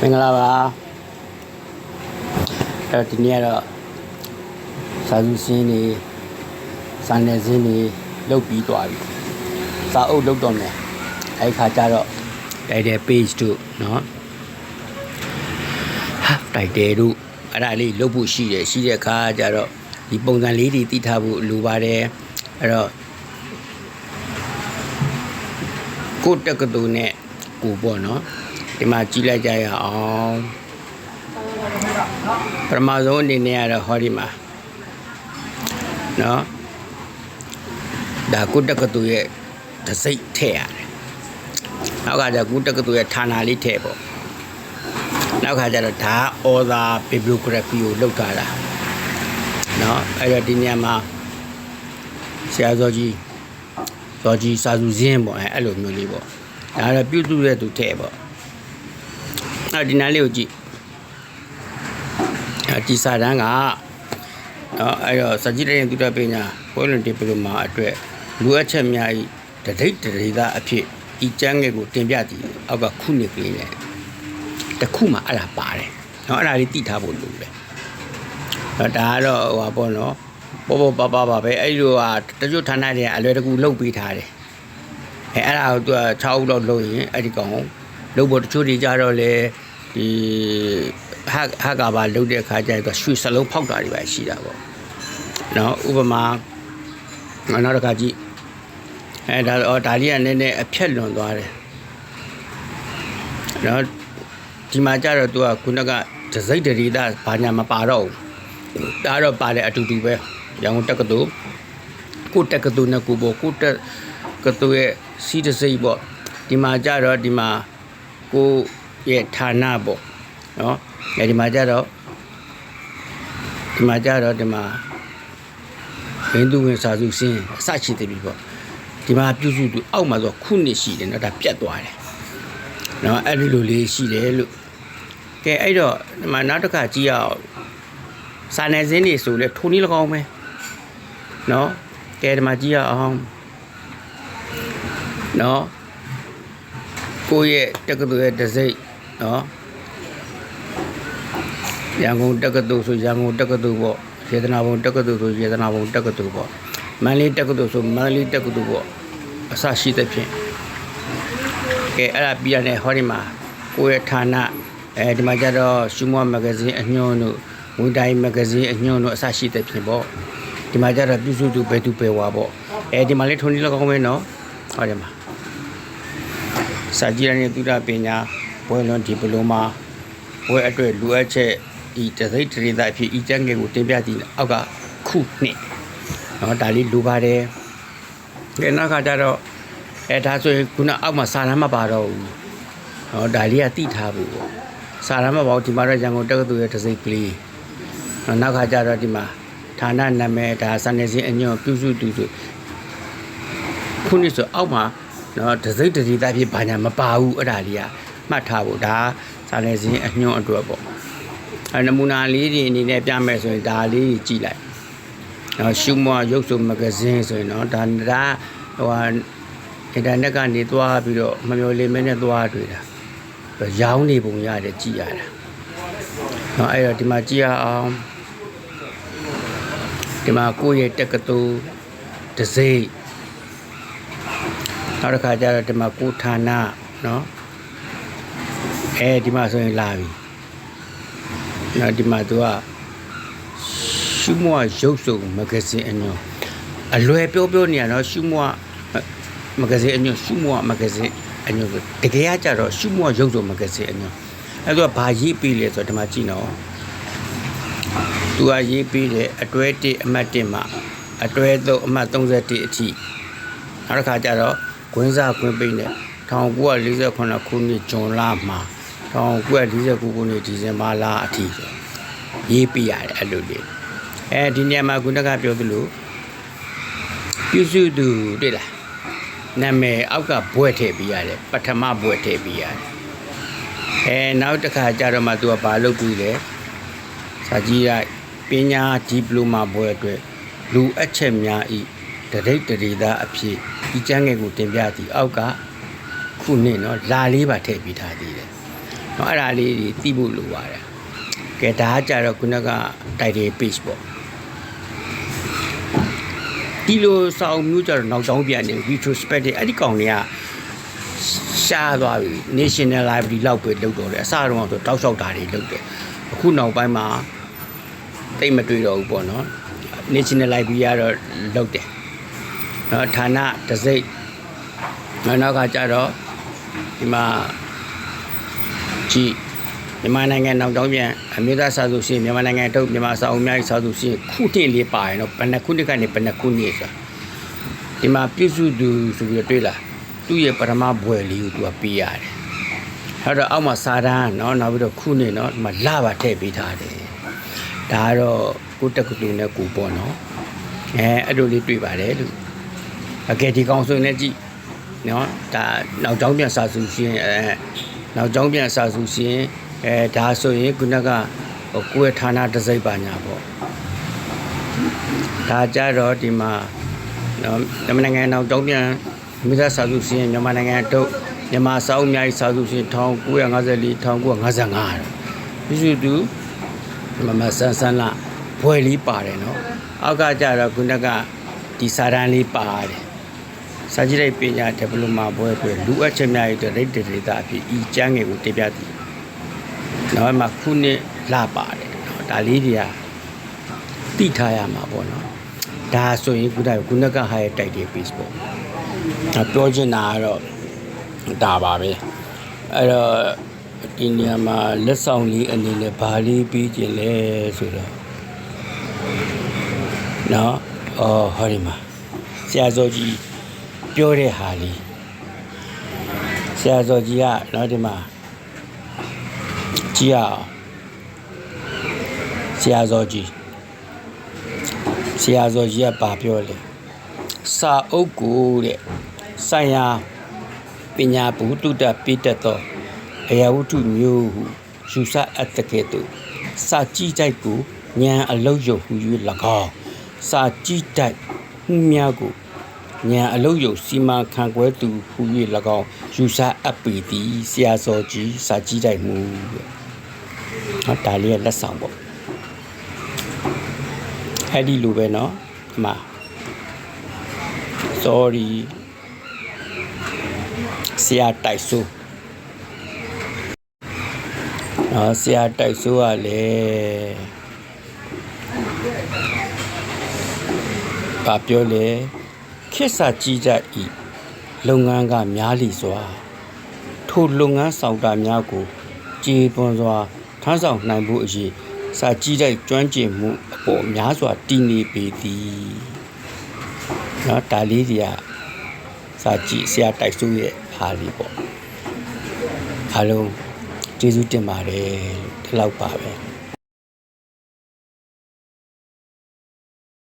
မင်္ဂလာပါအဲ့တော့ဒီနေ့ကတော့စာစုစင်းနေစာနယ်စင်းနေလုတ်ပြီးသွားပြီစာအုပ်လုတ်တော့မယ်အဲ့ခါကျတော့တိုက်တဲ့ page တို့เนาะဟာတိုက်တဲ့တို့အဲ့ဒါလေးလုတ်ဖို့ရှိတယ်ရှိတဲ့ခါကျတော့ဒီပုံစံလေးတွေတိထားဖို့လိုပါတယ်အဲ့တော့ကိုယ့်တက္ကသိုလ်နဲ့ကိုပေါ့နော် ဒီမှာကြည့်လိုက်ကြရအောင်ပထမဆုံးအနေနဲ့ကတော့ဟောဒီမှာနော်ဒါကိုယ့်တက္ကသိုလ်ရဲ့တစိတ်ထည့်ရတယ်နောက်ကကျကိုယ့်တက္ကသိုလ်ရဲ့ဌာနလေးထည့်ပေါ့နောက်ခါကျတော့ဒါဩဇာ bibliography ကိုလောက်ထားတာနော်အဲ့တော့ဒီနေရာမှာဆရာဇော်ကြီးဇော်ကြီးစာစုစင်းပေါ့အဲ့အဲ့လိုမျိုးလေးပေါ့ဒါကတော့ပြုစုတဲ့သူထည့်ပေါ့ အဲ့ဒီနားလေးကိုကြည့်အဲ့ဒီစာတန်းကနော်အဲ့တော့စကြည်တဲ့သူတပညာပွဲလွန်ဒီပလိုမာအတွက်လူအပ်ချက်များဤတဒိတ်တရေသာအဖြစ်ဤကျမ်းငယ်ကိုတင်ပြတည်အောက်ကခုနှစ်ကလေးနဲ့တစ်ခုမှအဲ့ဒါပါတယ်နော်အဲ့ဒါလေးတိထားဖို့လိုတယ်အဲ့ဒါကတော့ဟိုပါပေါ့နော်ပေါ်ပေါ်ပါပါပါပဲအဲ့လိုဟာတချို့ဌာနတွေကအလွယ်တကူလုတ်ပေးထားတယ်အဲအဲ့ဒါကိုသူက6ဦးလောက်လုပ်ရင်အဲ့ဒီကောင်လုတ်ဖို့တချို့တွေကြတော့လေ ဒီဟာဟာကပါလုတ်တဲ့အခါကျတော့ရွှေစလုံးဖောက်တာတွေပဲရှိတာပေါ့နော်ဥပမာနောက်တစ်ခါကြည့်အဲဒါတော့ဒါလေးကနည်းနည်းအဖြက်လွန်သွားတယ်နော်ဒီမှာကျတော့သူကခုနကဒစိတ်တရီတာဘာညာမပါတော့ဘူးဒါတော့ပါတယ်အတူတူပဲရန်ကုန်တက္ကသိုလ်ကိုတက္ကသိုလ်နဲ့ကိုပေါ့ကိုတက္ကသိုလ်ရဲ့စီးတစိတ်ပေါ့ဒီမှာကျတော့ဒီမှာကို ရဲ့ဌာနပေါ့နော်အဲဒီမှာကျတော့ဒီမှာကျတော့ဒီမှာဘင်းသူဝင်စာစုစင်းအစရှိသေးပြီပေါ့ဒီမှာပြုစုသူအောက်မှာဆိုခုနှစ်ရှိတယ်နော်ဒါပြတ်သွားတယ်နော်အဲ့ဒီလိုလေးရှိတယ်လို့ကဲအဲ့တော့ဒီမှာနောက်တစ်ခါကြည့်ရအောင်စာနယ်ဇင်းတွေဆိုလဲထိုးနည်း၎င်းပဲနော်ကဲဒီမှာကြည့်ရအောင်နော်ကိုယ့်ရဲ့တက္ကသိုလ်ရဲ့တစိမ့် နော်ရန်ကုန်တက္ကသိုလ်ဆိုရန်ကုန်တက္ကသိုလ်ပေါ့ရေတနာဘုံတက္ကသိုလ်ဆိုရေတနာဘုံတက္ကသိုလ်ပေါ့မန္တလေးတက္ကသိုလ်ဆိုမန္တလေးတက္ကသိုလ်ပေါ့အစရှိသဖြင့်ကဲအဲ့ဒါပြီးရတယ်ဟောဒီမှာကိုယ့်ရဲ့ဌာနအဲဒီမှာကျတော့ရှုမောမဂ္ဂဇင်းအညွှန်းတို့ဝန်တိုင်းမဂ္ဂဇင်းအညွှန်းတို့အစရှိသဖြင့်ပေါ့ဒီမှာကျတော့ပြုစုသူဘယ်သူပဲဝါပေါ့အဲဒီမှာလေးထုံဒီလောက်ကောင်းပဲနော်ဟောဒီမှာစာကြည့်ရတဲ့သုဒ္ဓပညာ ဘွယ်လွန်ဒီပလိုမာဘွယ်အတွက်လူအပ်ချက်ဤတသိတရေသာအဖြစ်ဤကျမ်းငယ်ကိုတင်ပြတည်အောက်ကခုနှစ်နော်ဒါလေးလိုပါတယ်ဒီနောက်ကကြတော့အဲဒါဆိုရင်ခုနအောက်မှာစာရမ်းမပါတော့ဘူးနော်ဒါလေးကတိထားဖို့ပေါ့စာရမ်းမပါဘူးဒီမှာတော့ရန်ကုန်တက္ကသိုလ်ရဲ့တစိကလေးနော်နောက်ခါကျတော့ဒီမှာဌာနနာမည်ဒါစာနယ်ဇင်းအညွန့်ပြုစုသူဆိုခုနှစ်ဆိုအောက်မှာနော်တစိတရေသာဖြစ်ဘာညာမပါဘူးအဲ့ဒါလေးက မှတ်ထားဖို့ဒါစာနယ်ဇင်းအညွန့်အတွက်ပေါ့အဲနမူနာလေးတွေအနေနဲ့ပြမယ်ဆိုရင်ဒါလေးကြီးကြည့်လိုက်နော်ရှုမွားရုပ်စုံမဂဇင်းဆိုရင်နော်ဒါဒါဟိုဟာအင်တာနက်ကနေသွားပြီးတော့မမျော်လင့်မဲနဲ့သွားတွေ့တာရောင်းနေပုံရတယ်ကြည့်ရတာနော်အဲ့တော့ဒီမှာကြည့်ရအောင်ဒီမှာကိုယ့်ရဲ့တက္ကသိုလ်ဒစိမ့်နောက်တစ်ခါကျတော့ဒီမှာကိုဌာနနော် အဲဒီမှာဆိုရင်လာပြီနော်ဒီမှာသူကရှုမွားရုပ်စုံမဂဇင်းအညွန်အလွယ်ပြောပြောနေရတော့ရှုမွားမဂဇင်းအညွန်ရှုမွားမဂဇင်းအညွန်ဆိုတကယ်ကကြတော့ရှုမွားရုပ်စုံမဂဇင်းအညွန်အဲ့တော့ဘာရေးပေးလဲဆိုတော့ဒီမှာကြည့်နော်သူကရေးပေးတယ်အတွဲ1အမှတ်1မှာအတွဲ3အမှတ်31အထိနောက်တစ်ခါကျတော့ကွင်းစားကွင်းပိတ်နဲ့1948ခုနှစ်ဇွန်လမှာ 1949ခုနှစ်ဒီဇင်ဘာလအထိဆိုရေးပြရတယ်အဲ့လိုလေးအဲဒီနေရာမှာခုနကပြောသလိုပြုစုသူတွေ့လားနာမည်အောက်ကဘွဲ့ထည့်ပြရတယ်ပထမဘွဲ့ထည့်ပြရတယ်အဲနောက်တစ်ခါကျတော့မှသူကဘာလုပ်ပြီးလဲစာကြည့်ရပညာဒီပလိုမာဘွဲ့အတွက်လူအပ်ချက်များဤတရိတ်တရီသားအဖြစ်ဒီကျမ်းငယ်ကိုတင်ပြသည်အောက်ကခုနှစ်နော်လာလေးပါထည့်ပြီးထားသေးတယ် နော်အဲ့ဒါလေးတွေသိဖို့လိုပါတယ်ကဲဒါကကြတော့ခုနက title page ပေါ့ဒီလိုစာအုပ်မျိုးကြတော့နောက်တောင်းပြန်နေ retrospective အဲ့ဒီကောင်တွေကရှားသွားပြီ National Library လောက်ပဲလုပ်တော့တယ်အစတော့ဆိုတောက်လျှောက်တာတွေလုပ်တယ်အခုနောက်ပိုင်းမှာတိတ်မတွေ့တော့ဘူးပေါ့နော် National Library ကတော့လုပ်တယ်နော်ဌာနတစိမ့်နောက်နောက်ကကြတော့ဒီမှာ ကြည့်မြန်မာနိုင်ငံနောက်တောင်းပြန်အမျိုးသားစာစုရှင်မြန်မာနိုင်ငံထုတ်မြန်မာစာအုပ်များစာစုရှင်ခုနှစ်လေးပါရင်တော့ဘယ်နှခုနှစ်ကနေဘယ်နှခုနှစ်ဆိုတာဒီမှာပြုစုသူဆိုပြီးတော့တွေ့လားသူ့ရဲ့ပထမဘွယ်လေးကိုသူကပေးရတယ်အဲ့တော့အောက်မှာစာတန်းเนาะနောက်ပြီးတော့ခုနှစ်เนาะဒီမှာလပါထည့်ပေးထားတယ်ဒါကတော့ကိုတက္ကသိုလ်နဲ့ကိုပေါ့เนาะအဲအဲ့လိုလေးတွေ့ပါတယ်လို့အကယ်ဒီကောင်ဆိုရင်လည်းကြည့်နော်ဒါနောက်ကျောင်းပြန်စာစုရှင်အဲ နောက်ကျောင်းပြန်စာစုရှင်အဲဒါဆိုရင်ခုနကဟိုကိုယ့်ရဲ့ဌာနတစ်စိပ်ပါညာပေါ့ဒါကြတော့ဒီမှာနော်မြန်မာနိုင်ငံနောက်ကျောင်းပြန်မိသားစာစုရှင်မြန်မာနိုင်ငံတို့မြန်မာစာအုပ်များစာစုရှင်1954 1955ပြီးစုသူမမဆန်းဆန်းလာဘွယ်လေးပါတယ်နော်အောက်ကကြတော့ခုနကဒီစာတန်းလေးပါတယ် စာကြည့်လိုက်ပညာ diploma ဘွဲအတွက်လူအပ်ချက်များရဲ့ရိတ်တေတာအဖြစ်ဤကျမ်းငယ်ကိုတင်ပြသည်။နောက်မှခုနှစ်လာပါတယ်နော်ဒါလေးတွေကတိထားရမှာပေါ့နော်။ဒါဆိုရင်ခုနကခုနကဟာရဲ့ title page ပေါ့။ဒါပြောချင်တာကတော့ဒါပါပဲ။အဲ့တော့ဒီနေရာမှာလက်ဆောင်လေးအနေနဲ့ဘာလေးပြီးကျင်လဲဆိုတော့နော်အော်ဟောဒီမှာဆရာစောကြီး ပြောတဲ့ဟာလေးဆရာစောကြီးကနော်ဒီမှာကြည့်ရအောင်ဆရာစောကြီးဆရာစောကြီးကဘာပြောလဲစာအုပ်ကိုတဲ့ဆိုင်ရာပညာဘုတုတ္တပိတတ်သောအရာဝတ္ထုမျိုးဟုယူဆအပ်တဲ့ကဲ့သို့စာကြည့်တိုက်ကိုဉာဏ်အလုံးယုံဟူ၍၎င်းစာကြည့်တိုက်မှုများကို ညာအလုတ်ယုံစီမာခံကွဲသူဟူ၍၎င်းယူဆအပ်ပေသည်ဆရာစောကြီးစာကြည့်တိုက်မှုတဲ့ဟောဒါလေးရဲ့လက်ဆောင်ပေါ့အဲ့ဒီလိုပဲเนาะဒီမှာ sorry ဆရာတိုက်ဆိုးနော်ဆရာတိုက်ဆိုးကလည်းဘာပြောလဲ ခေတ်စာကြီးတတ်၏လုပ်ငန်းကများလီစွာထိုလုပ်ငန်းဆောင်တာများကိုကြေပွန်စွာထမ်းဆောင်နိုင်ဖို့အရေးစာကြီးတိုက်ကျွမ်းကျင်မှုအပေါ်များစွာတည်နေပေသည်။နော်ဒါလေးတွေကစာကြီးဆရာတိုက်စိုးရဲ့အားလေးပေါ့။အားလုံးကျေးဇူးတင်ပါတယ်ဒီလောက်ပါပဲ။